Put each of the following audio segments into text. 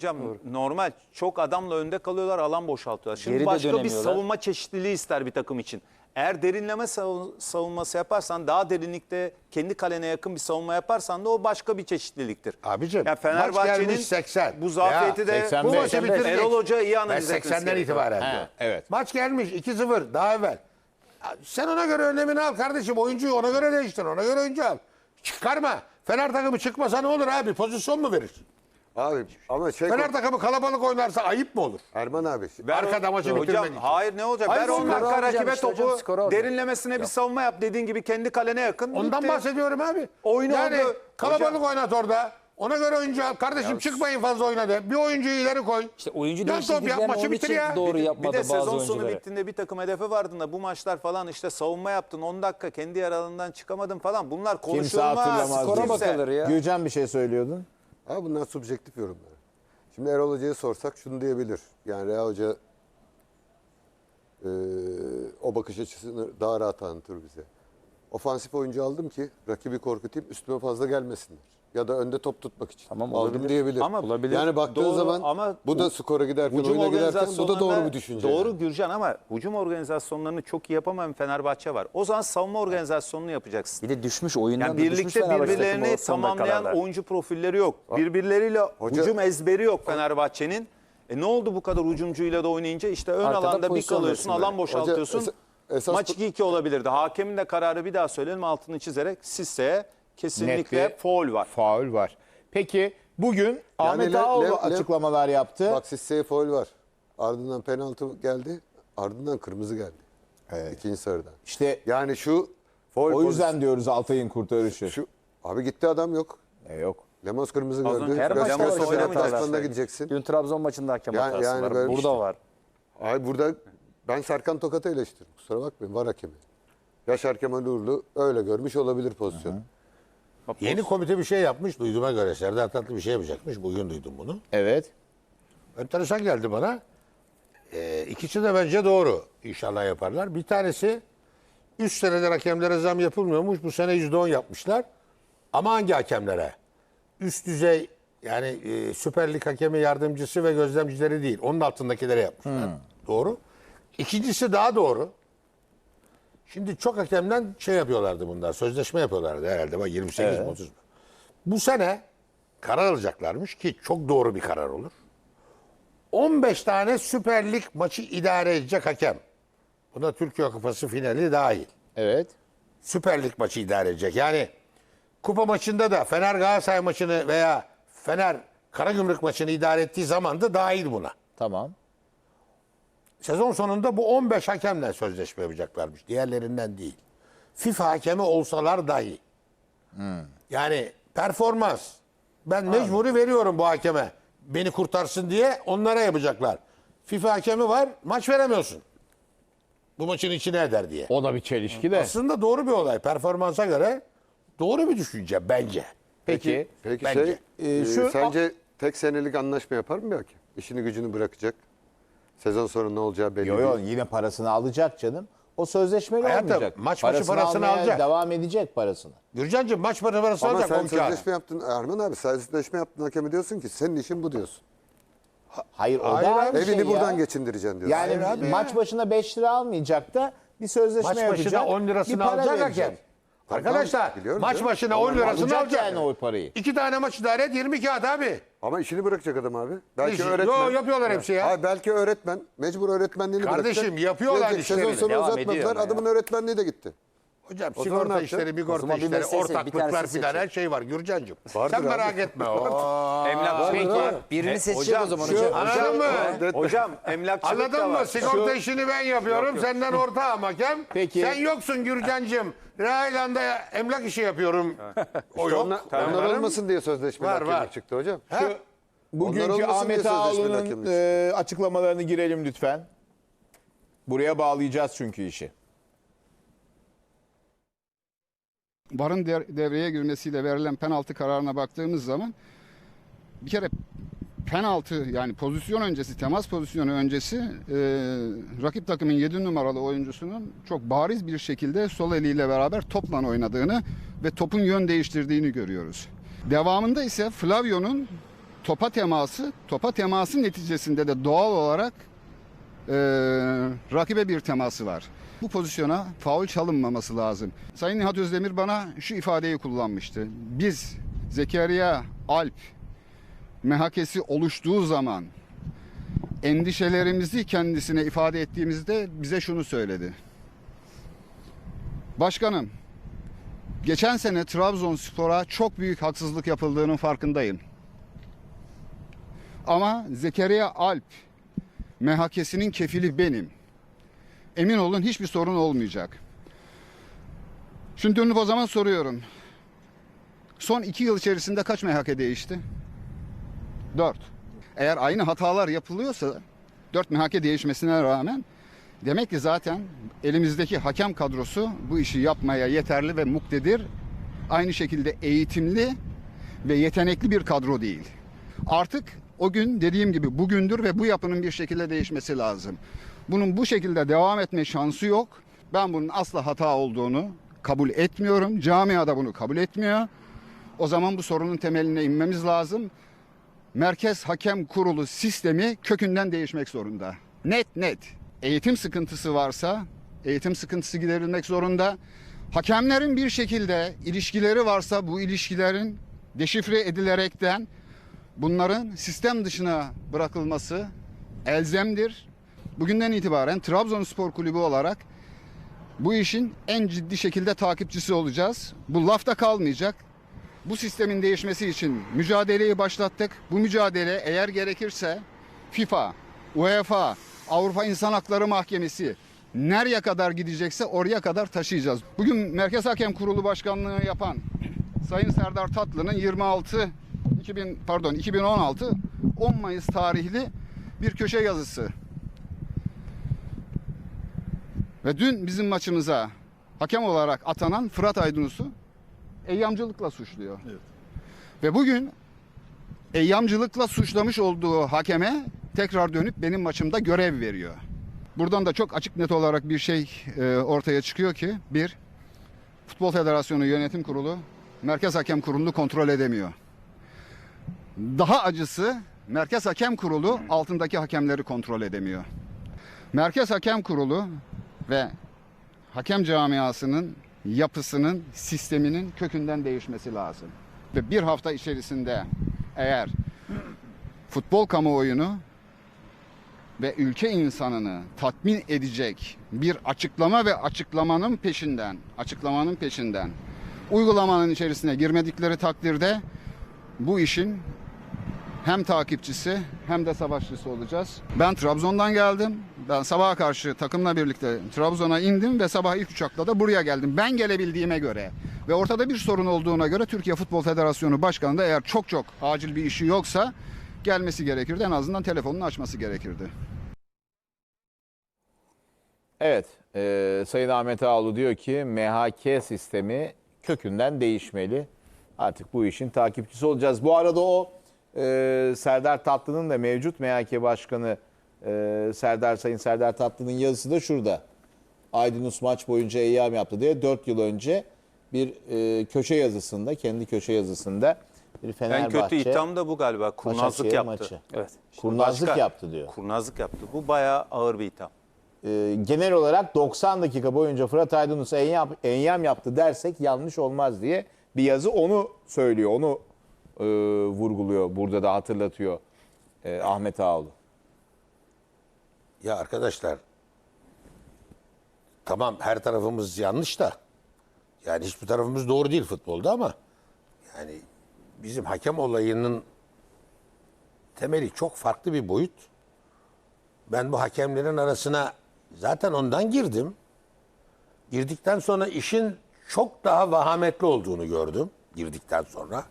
Hocam normal çok adamla önde kalıyorlar alan boşaltıyorlar. Şimdi Geri de başka bir dönemiyorlar. savunma çeşitliliği ister bir takım için. Eğer derinleme savun- savunması yaparsan daha derinlikte kendi kalene yakın bir savunma yaparsan da o başka bir çeşitliliktir. Abicim, maç Fenerbahçe'nin gelmiş 80. bu zafiyeti Ya, de 85. Bu maçı bitirecek. Erol Hoca iyi Ben analiz etmesi 80'den gerekiyor. itibaren diyor. evet. Maç gelmiş 2-0 daha evvel. Sen ona göre önlemini al kardeşim. Oyuncuyu ona göre değiştir. Ona göre oyuncu al. Çıkarma. Fener takımı çıkmasa ne olur abi? Pozisyon mu verir? Abi ama şey Fener takımı kalabalık oynarsa ayıp mı olur? Erman abi. Arkada maçı hocam, bitirmek için. Hayır ne olacak? Hayır, Ver 10 skoru dakika alacağım rakibe işte hocam, topu skoru alacağım. derinlemesine bir savunma yap dediğin gibi kendi kalene yakın. Ondan bitti. bahsediyorum abi. Oyunu yani orada- kalabalık Hocam- oynat orada. Ona göre oyuncu al. Kardeşim çıkmayın fazla oyna de. Bir oyuncuyu ileri koy. İşte oyuncu Yan top yap değişikliklerini maçı onun bitir için ya. doğru Bir yapmadı de bazı sezon sonu oyuncuları. bittiğinde bir takım hedefi vardığında bu maçlar falan işte savunma yaptın 10 dakika kendi yaralarından çıkamadın falan bunlar Kimse konuşulmaz. hatırlamaz. Skora Kimse. bakılır ya. Gürcan bir şey söylüyordun. Abi bunlar subjektif yorumlar. Şimdi Erol Hoca'ya sorsak şunu diyebilir. Yani Reha Hoca eee, o bakış açısını daha rahat anlatır bize. Ofansif oyuncu aldım ki rakibi korkutayım üstüme fazla gelmesinler. Ya da önde top tutmak için. Tamam, aldım olabilir. diyebilir. Ama olabilir. Yani baktığın Doğru zaman ama bu da skora giderken oyuna giderken bu da doğru bir düşünce. Doğru yani. Gürcan ama hücum organizasyonlarını çok iyi yapamayan Fenerbahçe var. O zaman savunma organizasyonunu yapacaksın. Bir de düşmüş oyundan Yani da düşmüş birlikte takımı birbirlerini tamamlayan dakikalarda. oyuncu profilleri yok. Birbirleriyle Hoca- hücum ezberi yok Fenerbahçe'nin. E ne oldu bu kadar hücumcuyla da oynayınca işte ön Arkada alanda bir kalıyorsun, alan boşaltıyorsun. Hoca, es- esas Maç bu- 2-2 olabilirdi. Hakemin de kararı bir daha söyleyelim altını çizerek Sisse'ye kesinlikle Net bir foul var. Faul var. Peki bugün Ahmet Le- Ağoğlu Le- Le- açıklamalar yaptı. Bak Sisse'ye foul var. Ardından penaltı geldi. Ardından kırmızı geldi. İkinci sarıdan. İşte Yani şu foul o yüzden diyoruz Altay'ın kurtarışı. Şu, abi gitti adam yok. E, yok. Lemos kırmızı Az gördü. Her maçta işte Deplasman'a hatalar. gideceksin. Dün Trabzon maçında hakem Yani- hatası yani var. böyle Burada işte. var. Ay burada ben Serkan Tokat'ı eleştiririm. Kusura bakmayın var hakemi. Yaşar Kemal Uğurlu öyle görmüş olabilir pozisyonu. Yeni komite bir şey yapmış duyduğuma göre. Serdar Tatlı bir şey yapacakmış. Bugün duydum bunu. Evet. Enteresan geldi bana. Ee, ikisi de bence doğru. İnşallah yaparlar. Bir tanesi 3 senedir hakemlere zam yapılmıyormuş. Bu sene %10 yapmışlar. Ama hangi hakemlere? Üst düzey yani e, Süper Lig hakemi yardımcısı ve gözlemcileri değil. Onun altındakilere yapmışlar. Doğru. İkincisi daha doğru. Şimdi çok hakemden şey yapıyorlardı bunlar. Sözleşme yapıyorlardı herhalde. Bak 28 mi 30 mu? Bu sene karar alacaklarmış ki çok doğru bir karar olur. 15 tane Süper Lig maçı idare edecek hakem. Buna Türkiye Kupası finali dahil. Evet. Süper Lig maçı idare edecek. Yani kupa maçında da Fener Galatasaray maçını veya Fener Karagümrük maçını idare ettiği zaman da dahil buna. Tamam. Sezon sonunda bu 15 hakemle sözleşme yapacaklarmış. Diğerlerinden değil. FIFA hakemi olsalar dahi. Yani performans. Ben mecburi veriyorum bu hakeme. Beni kurtarsın diye onlara yapacaklar. FIFA hakemi var maç veremiyorsun. Bu maçın içine eder diye. O da bir çelişki de. Aslında doğru bir olay. Performansa göre doğru bir düşünce bence. Peki. Peki Bence. şey, Ee, e, şu- sence tek senelik anlaşma yapar mı bir hakem? İşini gücünü bırakacak. Sezon sonu ne olacağı belli Yo yo değil. yine parasını alacak canım. O sözleşmeli Hayatım, olmayacak. maç başı parasını almaya alacak. Devam edecek parasını. Gürcan'cığım maç parası parası Ama alacak sen on kağıda. sözleşme yaptın Erman abi. Sözleşme yaptın hakemi diyorsun ki senin işin bu diyorsun. Hayır o Hayır da abi. aynı Evini şey buradan ya. geçindireceksin diyorsun. Yani Hayır abi ya. maç başına 5 lira almayacak da bir sözleşme Maç yapacak. başına 10 bir lirasını para alacak verecek. hakem. Arkadaşlar biliyorum maç canım. başına 10 lirasını Alacak alacak. yani o parayı. İki tane maç idare et 20 kağıt abi. Ama işini bırakacak adam abi. Belki İşi- öğretmen. Yo, yapıyorlar hepsi ya. Abi belki öğretmen. Mecbur öğretmenliğini Kardeşim, bırakacak. yapıyorlar Gelecek, Sezon işlerini. sonu Devam uzatmadılar. ediyor ama Adamın öğretmenliği de gitti. Hocam O sigorta işleri, bir işleri, bir ortaklıklar filan her şey var Gürcan'cığım. Vardır Sen merak abi. etme. Oo. Emlak Peki. Birini seçecek hocam, o zaman şu- hocam. Anladın mı? Hocam emlakçılık da Anladın mı? Sigorta Şu- işini ben yapıyorum. Senden ortağım hakem. Peki. Sen yoksun Gürcan'cığım. Railan'da emlak işi yapıyorum. o yok. Onlar, onlar olmasın diye sözleşme Var, var. çıktı hocam. Ha? Bugünkü Ahmet Ağaoğlu'nun e, açıklamalarını girelim lütfen. Buraya bağlayacağız çünkü işi. VAR'ın devreye girmesiyle verilen penaltı kararına baktığımız zaman bir kere penaltı yani pozisyon öncesi, temas pozisyonu öncesi e, rakip takımın 7 numaralı oyuncusunun çok bariz bir şekilde sol eliyle beraber topla oynadığını ve topun yön değiştirdiğini görüyoruz. Devamında ise Flavio'nun topa teması, topa teması neticesinde de doğal olarak e, rakibe bir teması var. Bu pozisyona faul çalınmaması lazım. Sayın Nihat Özdemir bana şu ifadeyi kullanmıştı. Biz Zekeriya Alp MHK'si oluştuğu zaman endişelerimizi kendisine ifade ettiğimizde bize şunu söyledi. Başkanım, geçen sene Trabzonspor'a çok büyük haksızlık yapıldığının farkındayım. Ama Zekeriya Alp MHK'sinin kefili benim. Emin olun hiçbir sorun olmayacak. Şimdi dönüp o zaman soruyorum. Son iki yıl içerisinde kaç MHK değişti? Dört. Eğer aynı hatalar yapılıyorsa dört MHK değişmesine rağmen demek ki zaten elimizdeki hakem kadrosu bu işi yapmaya yeterli ve muktedir. Aynı şekilde eğitimli ve yetenekli bir kadro değil. Artık o gün dediğim gibi bugündür ve bu yapının bir şekilde değişmesi lazım. Bunun bu şekilde devam etme şansı yok. Ben bunun asla hata olduğunu kabul etmiyorum. Camiada bunu kabul etmiyor. O zaman bu sorunun temeline inmemiz lazım. Merkez Hakem Kurulu sistemi kökünden değişmek zorunda. Net net. Eğitim sıkıntısı varsa eğitim sıkıntısı giderilmek zorunda. Hakemlerin bir şekilde ilişkileri varsa bu ilişkilerin deşifre edilerekten bunların sistem dışına bırakılması elzemdir. Bugünden itibaren Trabzonspor Kulübü olarak bu işin en ciddi şekilde takipçisi olacağız. Bu lafta kalmayacak. Bu sistemin değişmesi için mücadeleyi başlattık. Bu mücadele eğer gerekirse FIFA, UEFA, Avrupa İnsan Hakları Mahkemesi nereye kadar gidecekse oraya kadar taşıyacağız. Bugün Merkez Hakem Kurulu Başkanlığı yapan Sayın Serdar Tatlı'nın 26 2000 pardon 2016 10 Mayıs tarihli bir köşe yazısı. Ve dün bizim maçımıza hakem olarak atanan Fırat Aydınus'u eyyamcılıkla suçluyor. Ve bugün eyyamcılıkla suçlamış olduğu hakeme tekrar dönüp benim maçımda görev veriyor. Buradan da çok açık net olarak bir şey e, ortaya çıkıyor ki bir Futbol Federasyonu Yönetim Kurulu Merkez Hakem Kurulu'nu kontrol edemiyor. Daha acısı Merkez Hakem Kurulu altındaki hakemleri kontrol edemiyor. Merkez Hakem Kurulu ve hakem camiasının yapısının, sisteminin kökünden değişmesi lazım. Ve bir hafta içerisinde eğer futbol kamuoyunu ve ülke insanını tatmin edecek bir açıklama ve açıklamanın peşinden, açıklamanın peşinden uygulamanın içerisine girmedikleri takdirde bu işin hem takipçisi hem de savaşçısı olacağız. Ben Trabzon'dan geldim. Ben sabaha karşı takımla birlikte Trabzon'a indim ve sabah ilk uçakla da buraya geldim. Ben gelebildiğime göre ve ortada bir sorun olduğuna göre Türkiye Futbol Federasyonu Başkanı da eğer çok çok acil bir işi yoksa gelmesi gerekirdi. En azından telefonunu açması gerekirdi. Evet, e, Sayın Ahmet Ağaoğlu diyor ki MHK sistemi kökünden değişmeli. Artık bu işin takipçisi olacağız. Bu arada o e, Serdar Tatlı'nın da mevcut MHK Başkanı e, Serdar Sayın Serdar Tatlı'nın yazısı da şurada. Aydınus maç boyunca eyyam yaptı diye 4 yıl önce bir e, köşe yazısında, kendi köşe yazısında bir En Fenerbahçe kötü itham da bu galiba. Kurnazlık yaptı. maçı. Evet. Kurnazlık yaptı diyor. Kurnazlık yaptı. Bu bayağı ağır bir itham. e, genel olarak 90 dakika boyunca Fırat Aydınus enyam, enyam yaptı dersek yanlış olmaz diye bir yazı onu söylüyor. Onu e, vurguluyor. Burada da hatırlatıyor e, Ahmet Ağaoğlu. Ya arkadaşlar tamam her tarafımız yanlış da yani hiçbir tarafımız doğru değil futbolda ama yani bizim hakem olayının temeli çok farklı bir boyut. Ben bu hakemlerin arasına zaten ondan girdim. Girdikten sonra işin çok daha vahametli olduğunu gördüm girdikten sonra.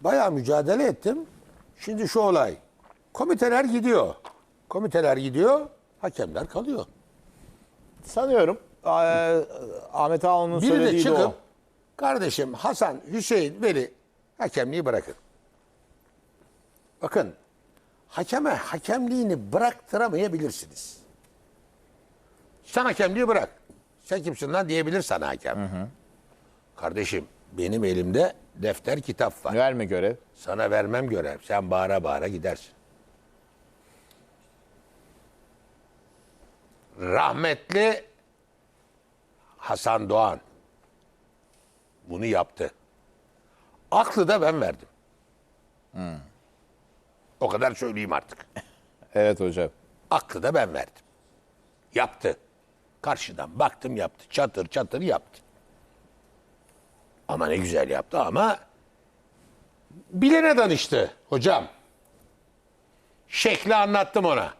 Bayağı mücadele ettim. Şimdi şu olay. Komiteler gidiyor. Komiteler gidiyor, hakemler kalıyor. Sanıyorum e, Ahmet Ağaoğlu'nun Biri de söylediği de çıkıp o. kardeşim Hasan, Hüseyin, Veli hakemliği bırakın. Bakın hakeme hakemliğini bıraktıramayabilirsiniz. Sen hakemliği bırak. Sen kimsin lan diyebilir sana hakem. Kardeşim Benim elimde defter kitap var. Verme görev. Sana vermem görev. Sen bağıra bağıra gidersin. Rahmetli Hasan Doğan bunu yaptı. Aklı da ben verdim. O kadar söyleyeyim artık. Evet hocam. Aklı da ben verdim. Yaptı. Karşıdan baktım yaptı. Çatır çatır yaptı. Ama ne güzel yaptı ama bilene danıştı hocam. Şekli anlattım ona.